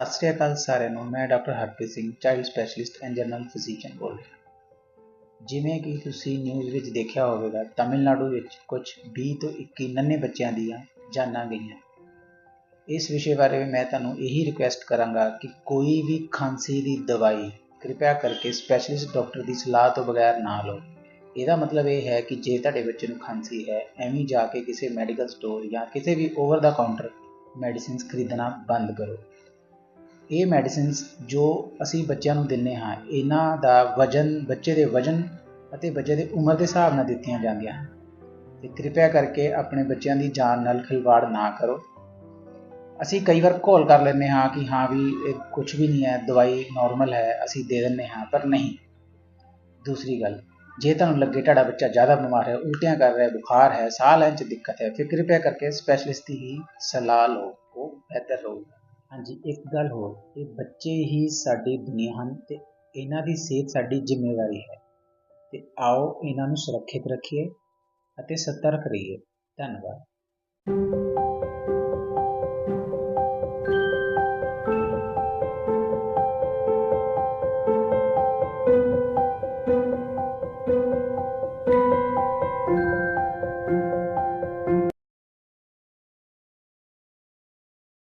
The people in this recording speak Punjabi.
ਸਤਿ ਸ਼੍ਰੀ ਅਕਾਲ ਸਾਰਿਆਂ ਨੂੰ, ਮੈਂ doctor Harpreet Singh, child specialist and general physician ਬੋਲ ਰਿਹਾ ਜਿਵੇਂ ਕਿ ਤੁਸੀਂ ਨਿਊਜ਼ ਵਿੱਚ ਦੇਖਿਆ ਹੋਵੇਗਾ, ਤਾਮਿਲਨਾਡੂ ਵਿੱਚ ਕੁਝ 20 ਤੋਂ 21 ਨੰਨੇ ਬੱਚਿਆਂ ਦੀਆਂ ਜਾਨਾਂ ਗਈਆਂ। ਇਸ ਵਿਸ਼ੇ ਬਾਰੇ ਮੈਂ ਤੁਹਾਨੂੰ ਇਹੀ ਰਿਕੁਐਸਟ ਕਰਾਂਗਾ ਕਿ ਕੋਈ ਵੀ ਖਾਂਸੀ ਦੀ ਦਵਾਈ, ਕਿਰਪਾ ਕਰਕੇ ਸਪੈਸ਼ਲਿਸਟ ਡਾਕਟਰ ਦੀ ਸਲਾਹ ਤੋਂ ਬਗੈਰ ਨਾ ਲਓ। ਇਹਦਾ ਮਤਲਬ ਇਹ ਹੈ ਕਿ ਜੇ ਤੁਹਾਡੇ ਬੱਚੇ ਨੂੰ ਖਾਂਸੀ ਹੈ, ਐਵੇਂ ਜਾ ਕੇ ਕਿਸੇ ਮੈਡੀਕਲ ਸਟੋਰ ਜਾਂ ਕਿਸੇ ਵੀ ਓਵਰ ਦਾ ਕਾਊਂਟਰ ਮੈਡੀਸਿਨਸ ਖਰੀਦਣਾ ਬੰਦ ਕਰੋ। ਇਹ ਮੈਡੀਸਿਨਸ ਜੋ ਅਸੀਂ ਬੱਚਿਆਂ ਨੂੰ ਦਿੰਦੇ ਹਾਂ, ਇਹਨਾਂ ਦਾ ਵਜਨ, ਬੱਚੇ ਦੇ ਵਜਨ ਅਤੇ ਬੱਚੇ ਦੇ ਉਮਰ ਦੇ ਹਿਸਾਬ ਨਾਲ ਦਿੱਤੀਆਂ ਜਾਂਦੀਆਂ ਹਨ। ਤੇ ਕਿਰਪਾ ਕਰਕੇ ਆਪਣੇ ਬੱਚਿਆਂ ਦੀ ਜਾਨ ਨਾਲ ਖਿਲਵਾੜ ਨਾ ਕਰੋ। ਅਸੀਂ ਕਈ ਵਾਰ ਘੋਲ ਕਰ ਲੈਂਦੇ ਹਾਂ ਕਿ ਹਾਂ ਵੀ ਇਹ ਕੁਝ ਵੀ ਨਹੀਂ ਹੈ, ਦਵਾਈ ਨਾਰਮਲ ਹੈ, ਅਸੀਂ ਦੇ ਦਿੰਦੇ ਹਾਂ, ਪਰ ਨਹੀਂ। ਦੂਸਰੀ ਗੱਲ, ਜੇ ਤੁਹਾਨੂੰ ਲੱਗੇ ਤੁਹਾਡਾ ਬੱਚਾ ਜ਼ਿਆਦਾ ਬਿਮਾਰ ਹੈ, ਉਲਟੀਆਂ ਕਰ ਰਿਹਾ ਬੁਖਾਰ ਹੈ, ਸਾਹ ਲੈਣ 'ਚ ਦਿੱਕਤ ਹੈ, ਫਿਰ ਕਿਰਪਾ ਕਰਕੇ ਸਪੈਸ਼ਲਿਸਟ ਦੀ ਹੀ ਸਲਾਹ ਲਓ, ਉਹ ਬਿਹਤਰ ਰਹੂਗਾ। ਹਾਂਜੀ, ਇੱਕ ਗੱਲ ਹੋਰ, ਇਹ ਬੱਚੇ ਹੀ ਸਾਡੀ ਦੁਨੀਆ ਹਨ ਤੇ ਇਹਨਾਂ ਦੀ ਸਿਹਤ ਸਾਡੀ ਜ਼ਿੰਮੇਵਾਰੀ ਹੈ। ਤੇ ਆਓ ਇਹਨਾਂ ਨੂੰ ਸੁਰੱਖਿਅਤ ਰੱਖੀਏ ਅਤੇ ਸਤਰਕ ਰਹੀਏ। ਧੰਨਵਾਦ।